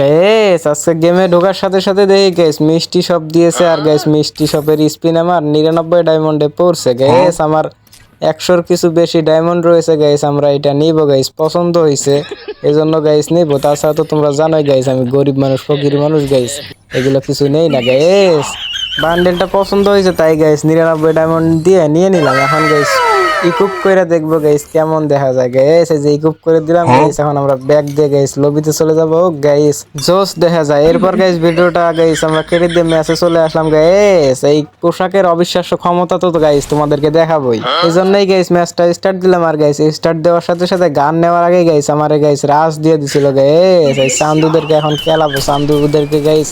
Guys আজকে গেমে ঢোকার সাথে সাথে দেখি গাইস মিষ্টি শপ দিয়েছে আর গাইস মিষ্টি শপের স্পিন আমার নিরানব্বই ডায়মন্ডে পড়ছে গাইস আমার একশোর কিছু বেশি ডায়মন্ড রয়েছে গাইস আমরা এটা নিব গাইস পছন্দ হয়েছে এই জন্য গাইস নিব। তাছাড়া তো তোমরা জানোই গাইস আমি গরিব মানুষ ফকির মানুষ গাইস এগুলো কিছু নেই না গাইস বান্ডেলটা পছন্দ হয়েছে তাই গাইস নিরানব্বই ডায়মন্ড দিয়ে নিয়ে নিলাম। এখন গাইস ইকুপ করে দেখব গাইস কেমন দেখা যায় গাইস এই যে ইকুপ করে দিলাম গাইস এখন আমরা ব্যাগ দিয়ে গাইস লবিতে চলে যাব। গাইস জোস দেখা যায়। এরপর গাইস ভিডিওটা গাইস আমরা কেটে দিয়ে ম্যাচে চলে আসলাম গাইস এই পোশাকের অবিশ্বাস্য ক্ষমতা তো গাইস তোমাদেরকে দেখাবোই। এই জন্যই গাইস ম্যাচটা স্টার্ট দিলাম আর গাইস স্টার্ট দেওয়ার সাথে সাথে গান নেওয়ার আগে গাইস আমার গাইস রাস দিয়ে দিছিল গাইস এই চান্দুদেরকে এখন খেলাবো। চান্দুদেরকে গাইস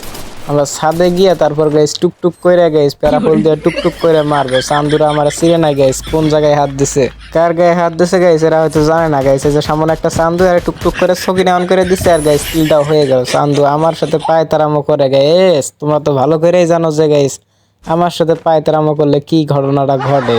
আমরা ছাদে গিয়ে তারপর গাইস টুকটুক করে গাইস প্যারাপোল দিয়ে টুকটুক করে মারবো। চান্দুরা আমার চিনে না গাইস কোন জায়গায় হাত দিছে। কার গায়ে হাত দিছে গাইস এরা হয়তো জানে না গাইস এই যে সামনে একটা চান্দু আর টুকটুক করে ছবি অন করে দিছে আর গাইস কিলটাও হয়ে গেল। চান্দু আমার সাথে পায় তারামো করে গাইস তোমরা তো ভালো করেই জানো যে গাইস আমার সাথে পায় তারামো করলে কি ঘটনাটা ঘটে?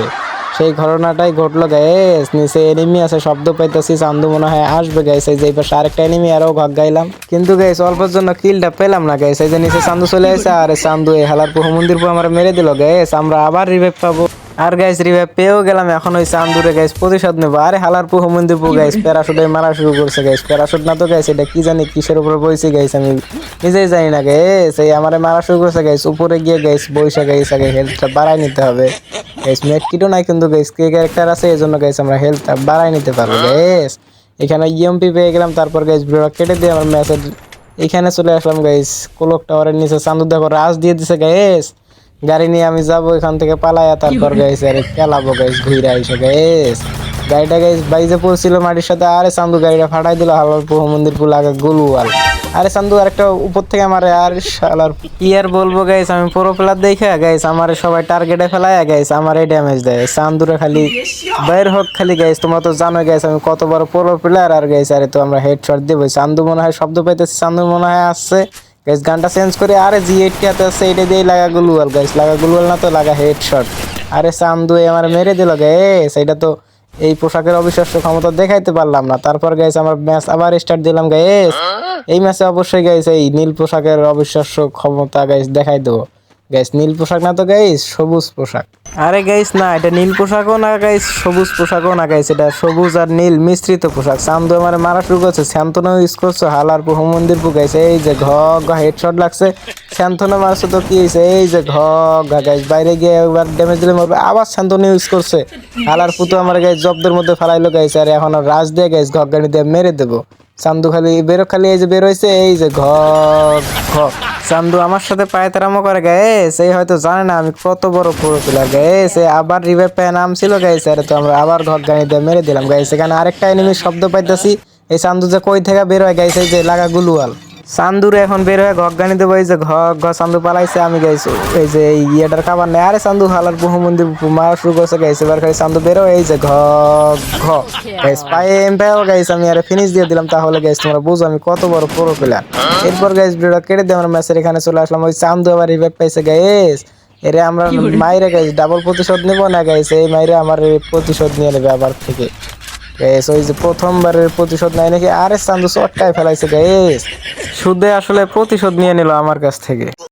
সেই ঘটনাটাই ঘটলো গাইস নিচে এনিমি আছে, শব্দ পাইতেছি, চান্দু মনে হয় আসবে গাইস এই যে পাশে আরেকটা এনিমি আরও ঘাক গাইলাম। কিন্তু গাইস অল্পের জন্য কিলটা পেলাম না গাইস এই যে নিচে চান্দু চলে আসে আর চান্দু এই হালার পুহ মন্দির পুহ আমরা মেরে দিল গাইস আমরা আবার রিভাইভ পাবো। আর গাইস রিভাইভ পেয়েও গেলাম, এখন ওই চান্দুরে গাইস প্রতিশোধ নেব। আরে হালার পুহ মন্দির পুহ গাইস প্যারাশুটে মারা শুরু করছে গাইস প্যারাশুট না তো গাইস এটা কি জানি, কিসের উপরে বইছে গাইস আমি নিজেই জানি না গাইস এই আমারে মারা শুরু করছে গাইস উপরে গিয়ে গাইস বইসা গাইস আগে হেলথটা বাড়াই নিতে হবে। গাইস মেট কিটও নাই কিন্তু গাইস কে ক্যারেক্টার আছে, এই জন্য গাইস আমরা হেলথটা বাড়াই নিতে পারব গাইস এখানে ইএমপি পেয়ে গেলাম, তারপর গাইস ভিডিওটা কেটে দিয়ে আমার ম্যাচের এখানে চলে আসলাম গাইস কোলক টাওয়ারের নিচে চান্দু দেখো, রাজ দিয়ে দিছে গাইস গাড়ি নিয়ে আমি যাব এখান থেকে পালায়া তারপর গাইস আরে খেলাবো গাইস ঘুরে আইসো গাইস গাড়িটা গাইস বাইজে পড়ছিল মাটির সাথে আরে চান্দু গাড়িটা ফাটাই দিল হালাল পুহ মন্দির পুল আগে গুলুয়াল। আরে চান্দু আরেকটা উপর থেকে আমারে আর শালার কি আর বলব গাইস আমি পুরো প্লেয়ার দেখে গাইস আমারে সবাই টার্গেটে ফেলায় গাইস আমারে ড্যামেজ দেয়। চান্দুরে খালি বাইর হোক খালি গাইস তোমরা তো জানো গাইস আমি কত বড় পুরো প্লেয়ার আর গাইস আরে তো আমরা হেডশট দেবো চান্দু মনে হয় শব্দ পাইতেছি চান্দু মনে হয় আসছে। গাইস গানটা চেঞ্জ করে, আরে জি হাতে আছে এটা দিয়ে লাগা গুলুয়াল গাইস লাগা গুলুয়াল না তো লাগা হেডশট আরে চান্দু আমার মেরে দিল গাইস এটা তো এই পোশাকের অবিশ্বাস্য ক্ষমতা দেখাইতে পারলাম না। তারপর গাইস আমার ম্যাচ আবার স্টার্ট দিলাম গাইস এই ম্যাচে অবশ্যই গাইস এই নীল পোশাকের অবিশ্বাস্য ক্ষমতা গাইস দেখাই দেবো। গাইস নীল পোশাক না তো গাইস সবুজ পোশাক। আরে গাইস না, এটা নীল পোশাকও না গাইস সবুজ পোশাকও না গাইস এটা সবুজ আর নীল মিশ্রিত পোশাক। চান্দু আমার মারা শুরু করছে। স্যান্তনো ইউজ করছ? হালার পুহ মন্দির পু গাইস এই যে ঘ ঘ হেডশট লাগছে। স্যান্তনো মারছে তো কি হয়েছে এই যে ঘ ঘ গাইস বাইরে গিয়ে একবার ড্যামেজ দিলে মরবে। আবার স্যান্তনো ইউজ করছে। হালার পুতো আমার গাইস জব্দের মধ্যে ফেলাইলো গাইস আর এখন রাজ দিয়ে গাইস ঘ গাড়ি দিয়ে মেরে দেবো। চান্দু খালি, বেরো, খালি এই যে বের হয়েছে এই যে ঘ ঘ। চান্দু আমার সাথে পায়তারামো করে গে এই হয়তো জানে না আমি কত বড় পুরো প্লেয়ার গায়েস এই আবার রিভাইভ পায় নাম ছিল, গাইস। আরে তো আমরা আবার ঘর গাড়ি দিয়ে মেরে দিলাম, গাইস। এখানে আরেকটা এনিমি শব্দ পাইতেছি। এই চান্দু যে কই থেকে বের হয় যে লাগা গুলুয়াল। চান্দুরে এখন বের হয়ে ঘর গানি দেবো এই যে ঘ ঘ চান্দু পালাইছে আমি গাইছো এই যে এই ইয়েটার খাবার নেই। আরে চান্দু হালার বহু মন্দির মারা শুরু করছে গাইছে এবার খালি চান্দু বেরো এই যে ঘ ঘ গাইস পায়ে এমপাও গাইস আমি আরে ফিনিশ দিয়ে দিলাম তাহলে গাইস তোমরা বুঝো আমি কত বড় প্রো প্লেয়ার এরপর গাইস ভিডিওটা কেটে দিয়ে আমরা ম্যাচের এখানে চলে আসলাম ওই চান্দু আবার রিভাইভ পাইছে গাইস। এরে আমরা মাইরে গাইস ডাবল প্রতিশোধ নেব না গাইস এই মাইরে আমার প্রতিশোধ নিয়ে নেবে আবার থেকে। গাইস ওই যে প্রথমবারের প্রতিশোধ নাই নাকি? আরে চান্দু চটকায় ফেলাইছে গাইস সুদে আসলে প্রতিশোধ নিয়ে নিল আমার কাছ থেকে।